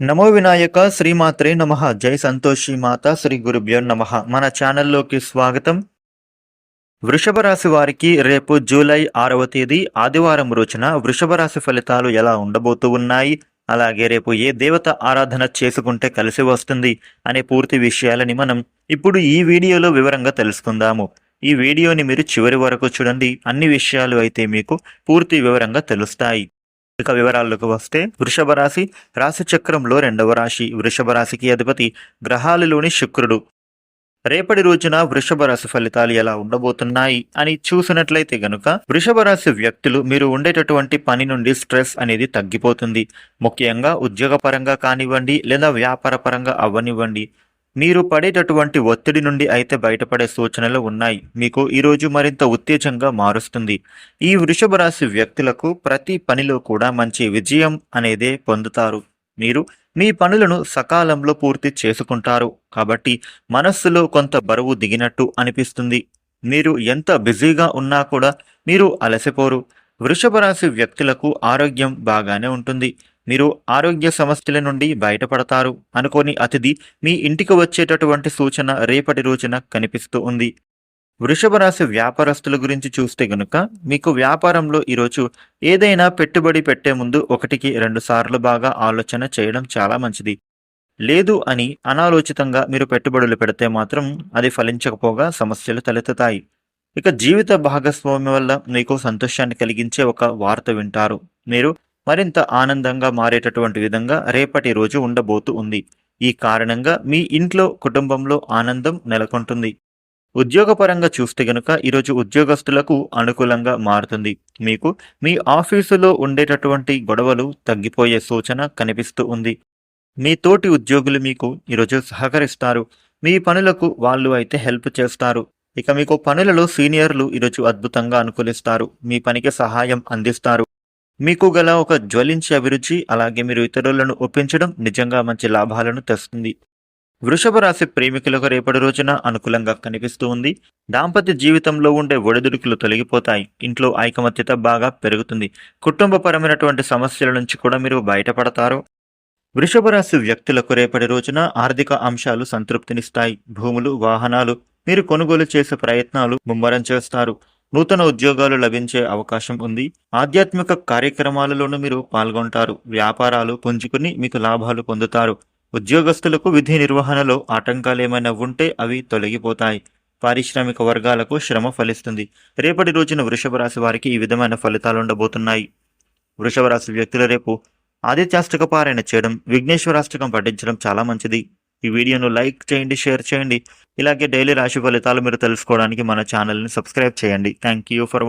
నమో వినాయక శ్రీమాత్రే నమ. జై సంతోషి మాత శ్రీ గురుభ్యో నమ. మన ఛానల్లోకి స్వాగతం. వృషభ రాశి వారికి రేపు జూలై ఆరవ తేదీ ఆదివారం రోజున వృషభ రాశి ఫలితాలు ఎలా ఉండబోతూ ఉన్నాయి? అలాగే రేపు ఏ దేవత ఆరాధన చేసుకుంటే కలిసి వస్తుంది అనే పూర్తి విషయాలని మనం ఇప్పుడు ఈ వీడియోలో వివరంగా తెలుసుకుందాము. ఈ వీడియోని మీరు చివరి వరకు చూడండి. అన్ని విషయాలు అయితే మీకు పూర్తి వివరంగా తెలుస్తాయి. ఇక వివరాల్లోకి వస్తే వృషభ రాశి రాశి చక్రంలో రెండవ రాశి వృషభ రాశికి అధిపతి గ్రహాలలోని శుక్రుడు. రేపటి రోజున వృషభ రాశి ఫలితాలు ఎలా ఉండబోతున్నాయి అని చూసినట్లయితే గనుక వృషభ రాశి వ్యక్తులు మీరు ఉండేటటువంటి పని నుండి స్ట్రెస్ అనేది తగ్గిపోతుంది. ముఖ్యంగా ఉద్యోగపరంగా కానివ్వండి లేదా వ్యాపార పరంగా అవ్వనివ్వండి. మీరు పడేటటువంటి ఒత్తిడి నుండి అయితే బయటపడే సూచనలు ఉన్నాయి. మీకు ఈరోజు మరింత ఉత్తేజంగా మారుస్తుంది. ఈ వృషభ రాశి వ్యక్తులకు ప్రతి పనిలో కూడా మంచి విజయం అనేదే పొందుతారు. మీరు మీ పనులను సకాలంలో పూర్తి చేసుకుంటారు. కాబట్టి మనస్సులో కొంత బరువు దిగినట్టు అనిపిస్తుంది. మీరు ఎంత బిజీగా ఉన్నా కూడా మీరు అలసిపోరు. వృషభ రాశి వ్యక్తులకు ఆరోగ్యం బాగానే ఉంటుంది. మీరు ఆరోగ్య సమస్యల నుండి బయటపడతారు అనుకోని అతిథి మీ ఇంటికి వచ్చేటటువంటి సూచన రేపటి రోజున కనిపిస్తూ ఉంది. వృషభ రాశి వ్యాపారస్తుల గురించి చూస్తే గనుక మీకు వ్యాపారంలో ఈరోజు ఏదైనా పెట్టుబడి పెట్టే ముందు ఒకటికి రెండు సార్లు బాగా ఆలోచన చేయడం చాలా మంచిది. లేదు అని అనాలోచితంగా మీరు పెట్టుబడులు పెడితే మాత్రం అది ఫలించకపోగా సమస్యలు తలెత్తుతాయి. ఇక జీవిత భాగస్వామి వల్ల మీకు సంతోషాన్ని కలిగించే ఒక వార్త వింటారు. మీరు మరింత ఆనందంగా మారేటటువంటి విధంగా రేపటి రోజు ఉండబోతూ ఉంది. ఈ కారణంగా మీ ఇంట్లో కుటుంబంలో ఆనందం నెలకొంటుంది. ఉద్యోగపరంగా చూస్తే గనుక ఈరోజు ఉద్యోగస్తులకు అనుకూలంగా మారుతుంది. మీకు మీ ఆఫీసులో ఉండేటటువంటి గొడవలు తగ్గిపోయే సూచన కనిపిస్తూ ఉంది. మీ తోటి ఉద్యోగులు మీకు ఈరోజు సహకరిస్తారు. మీ పనులకు వాళ్ళు అయితే హెల్ప్ చేస్తారు. ఇక మీకు పనులలో సీనియర్లు ఈరోజు అద్భుతంగా అనుకూలిస్తారు. మీ పనికి సహాయం అందిస్తారు. మీకు గల ఒక జ్వలించే అభిరుచి అలాగే మీరు ఇతరులను ఒప్పించడం నిజంగా మంచి లాభాలను తెస్తుంది. వృషభ రాశి ప్రేమికులకు రేపటి రోజున అనుకూలంగా కనిపిస్తూ ఉంది. దాంపత్య జీవితంలో ఉండే ఒడిదుడుకులు తొలగిపోతాయి. ఇంట్లో ఐకమత్యత బాగా పెరుగుతుంది. కుటుంబపరమైనటువంటి సమస్యల నుంచి కూడా మీరు బయటపడతారు. వృషభ రాశి వ్యక్తులకు రేపటి రోజున ఆర్థిక అంశాలు సంతృప్తినిస్తాయి. భూములు వాహనాలు మీరు కొనుగోలు చేసే ప్రయత్నాలు ముమ్మరం చేస్తారు. నూతన ఉద్యోగాలు లభించే అవకాశం ఉంది. ఆధ్యాత్మిక కార్యక్రమాలలోనూ మీరు పాల్గొంటారు. వ్యాపారాలు పుంజుకుని మీకు లాభాలు పొందుతారు. ఉద్యోగస్తులకు విధి నిర్వహణలో ఆటంకాలు ఏమైనా ఉంటే అవి తొలగిపోతాయి. పారిశ్రామిక వర్గాలకు శ్రమ ఫలిస్తుంది. రేపటి రోజున వృషభ రాశి వారికి ఈ విధమైన ఫలితాలు ఉండబోతున్నాయి. వృషభ రాశి వ్యక్తుల రేపు ఆదిత్యాష్టక పారాయణ చేయడం విఘ్నేశ్వరాష్టకం పఠించడం చాలా మంచిది. ఈ వీడియోను లైక్ చేయండి షేర్ చేయండి. ఇలాగే డైలీ రాశి ఫలితాలు మీరు తెలుసుకోవడానికి మన ఛానల్ని సబ్స్క్రైబ్ చేయండి. Thank you for